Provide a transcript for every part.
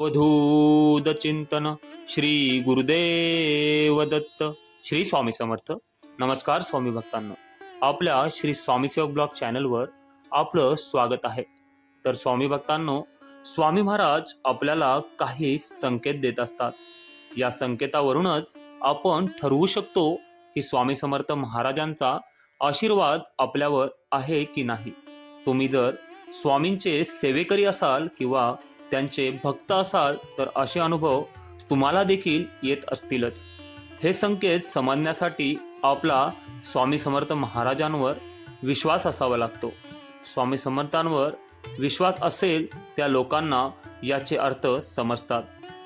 अवधूत चिंतन श्री गुरुदेव दत्त श्री स्वामी समर्थ. नमस्कार स्वामी भक्तांनो. आपल्या श्री स्वामी सेवक ब्लॉग चॅनलवर आपलं स्वागत आहे. तर स्वामी भक्तांनो स्वामी महाराज आपल्याला काही संकेत देत असतात. या संकेतावरूनच आपण ठरवू शकतो की स्वामी समर्थ महाराजांचा आशीर्वाद आपल्यावर आहे की नाही. तुम्ही जर स्वामींचे सेवेकरी असाल किंवा त्यांचे भक्त असाल तर असे अनुभव तुम्हाला देखील येत असतीलच. हे संकेत समजण्यासाठी आपला स्वामी समर्थ महाराजांवर विश्वास असावा लागतो. स्वामी समर्थांवर विश्वास असेल त्या लोकांना याचे अर्थ समजतात.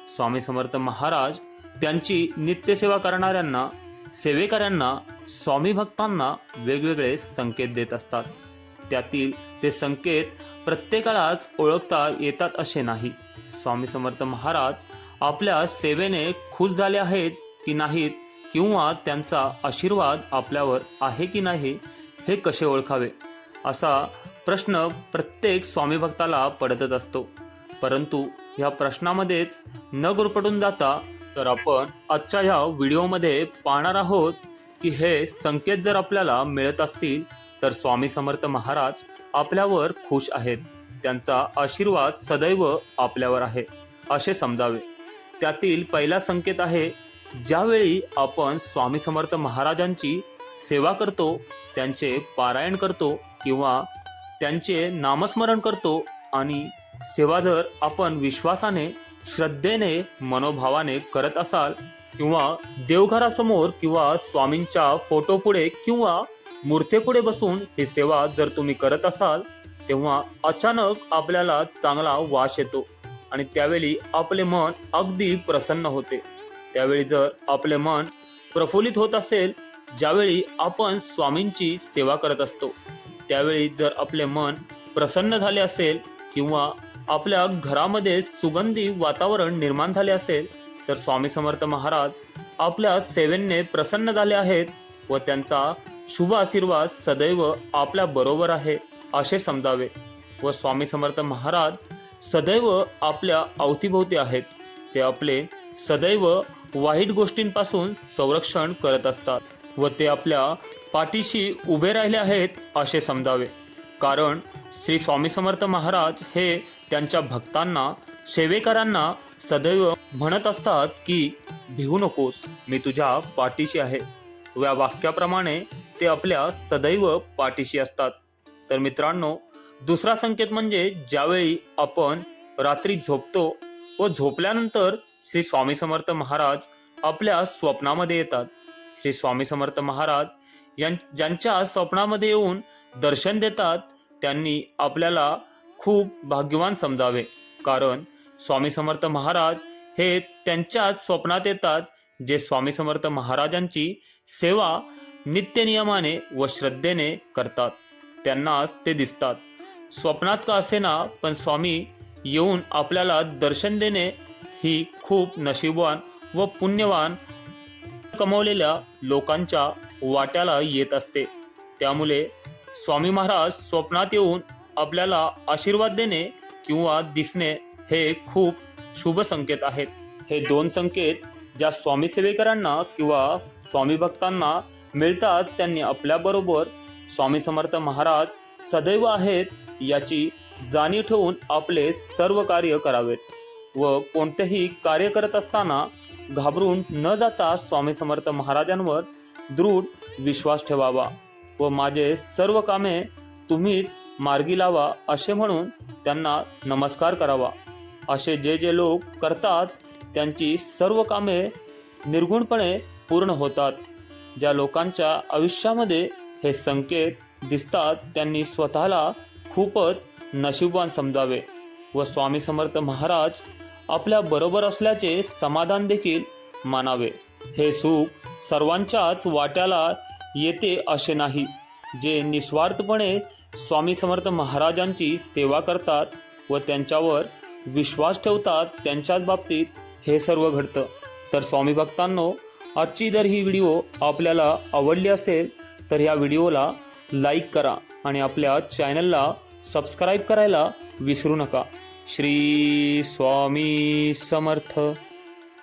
स्वामी समर्थ महाराज त्यांची नित्यसेवा करणाऱ्यांना सेवेकऱ्यांना स्वामी भक्तांना वेगवेगळे संकेत देत असतात. त्यातील ते संकेत प्रत्येकालाच ओळखता येतात असे नाही. स्वामी समर्थ महाराज आपल्या सेवेने खुश झाले आहेत की नाहीत किंवा त्यांचा आशीर्वाद आपल्यावर आहे की नाही हे कसे ओळखावे? असा प्रश्न प्रत्येक स्वामी भक्ताला पडतच असतो. परंतु ह्या प्रश्नामध्येच न गुरपटून जाता तर आपण आजच्या ह्या व्हिडिओमध्ये पाहणार आहोत की हे संकेत जर आपल्याला मिळत असतील तर स्वामी समर्थ महाराज आपल्यावर खुश आहेत. त्यांचा आशीर्वाद सदैव आपल्यावर आहे असे समजावे. त्यातील पहिला संकेत आहे ज्यावेळी आपण स्वामी समर्थ महाराजांची सेवा करतो त्यांचे पारायण करतो किंवा त्यांचे नामस्मरण करतो आणि सेवा जर आपण विश्वासाने श्रद्धेने मनोभावाने करत असाल किंवा देवघरासमोर किंवा स्वामींच्या फोटोपुढे किंवा मूर्तीपुढे बसून ही सेवा जर तुम्ही करत असाल तेव्हा अचानक आपल्याला चांगला वास येतो आणि त्यावेळी आपले मन अगदी प्रसन्न होते. त्यावेळी जर आपले मन प्रफुल्लित होत असेल ज्यावेळी आपण स्वामींची सेवा करत असतो त्यावेळी जर आपले मन प्रसन्न झाले असेल किंवा आपल्या घरामध्ये सुगंधी वातावरण निर्माण झाले असेल तर स्वामी समर्थ महाराज आपल्या सेवेने प्रसन्न झाले आहेत व त्यांचा शुभ आशीर्वाद सदैव आपल्या बरोबर आहे असे समजावे. व स्वामी समर्थ महाराज सदैव आपल्या अवतीभोवती आहेत. ते आपले सदैव वाईट गोष्टींपासून संरक्षण करत असतात व ते आपल्या पाठीशी उभे राहिले आहेत असे समजावे. कारण श्री स्वामी समर्थ महाराज हे त्यांच्या भक्तांना सेवेकरांना सदैव म्हणत असतात की भिवू नकोस मी तुझ्या पाठीशी आहे. या वाक्याप्रमाणे ते आपल्या सदैव पाठीशी असतात. तर मित्रांनो दुसरा संकेत म्हणजे ज्यावेळी आपण रात्री झोपतो व झोपल्यानंतर श्री स्वामी समर्थ महाराज आपल्या स्वप्नामध्ये येतात. श्री स्वामी समर्थ महाराज यां ज्यांच्या स्वप्नामध्ये येऊन दर्शन देतात त्यांनी आपल्याला खूप भाग्यवान समजावे. कारण स्वामी समर्थ महाराज हे त्यांच्याच स्वप्नात येतात जे स्वामी समर्थ महाराजांची सेवा नित्यनियमाने व श्रद्धेने करतात. त्यांना ते दिसतात. स्वप्नात का असेना पण स्वामी येऊन आपल्याला दर्शन देणे ही खूप नशीबवान व पुण्यवान कमवलेल्या लोकांच्या वाट्याला येत असते. त्यामुळे स्वामी महाराज स्वप्नात येऊन आपल्याला आशीर्वाद देणे किंवा दिसणे हे खूप शुभ संकेत आहेत. हे दोन संकेत ज्या स्वामी सेवेकरांना किंवा स्वामी भक्तांना मिळतात त्यांनी आपल्याबरोबर. स्वामी समर्थ महाराज सदैव आहेत याची जाणीव ठेवून आपले सर्व कार्य करावेत व कोणतेही कार्य करत असताना घाबरून न जाता स्वामी समर्थ महाराजांवर दृढ विश्वास ठेवावा व माझे सर्व कामे तुम्हीच मार्गी लावा असे म्हणून त्यांना नमस्कार करावा. असे जे जे लोक करतात त्यांची सर्व कामे निर्गुणपणे पूर्ण होतात. ज्या लोकांच्या आयुष्यामध्ये हे संकेत दिसतात त्यांनी स्वतःला खूपच नशीबवान समजावे व स्वामी समर्थ महाराज आपल्या बरोबर असल्याचे समाधान देखील मानावे. हे सुख सर्वांच्याच वाट्याला येते असे नाही जे निस्वार्थपणे स्वामी समर्थ महाराजांची सेवा करतात व त्यांच्यावर विश्वास ठेवतात त्यांच्याच बाबतीत हे सर्व घडतं. तर स्वामी भक्तांनो आजची जर ही व्हिडिओ आपल्याला आवडली असेल तर ह्या व्हिडिओला लाईक करा आणि आपल्या चॅनलला सबस्क्राईब करायला विसरू नका. श्री स्वामी समर्थ.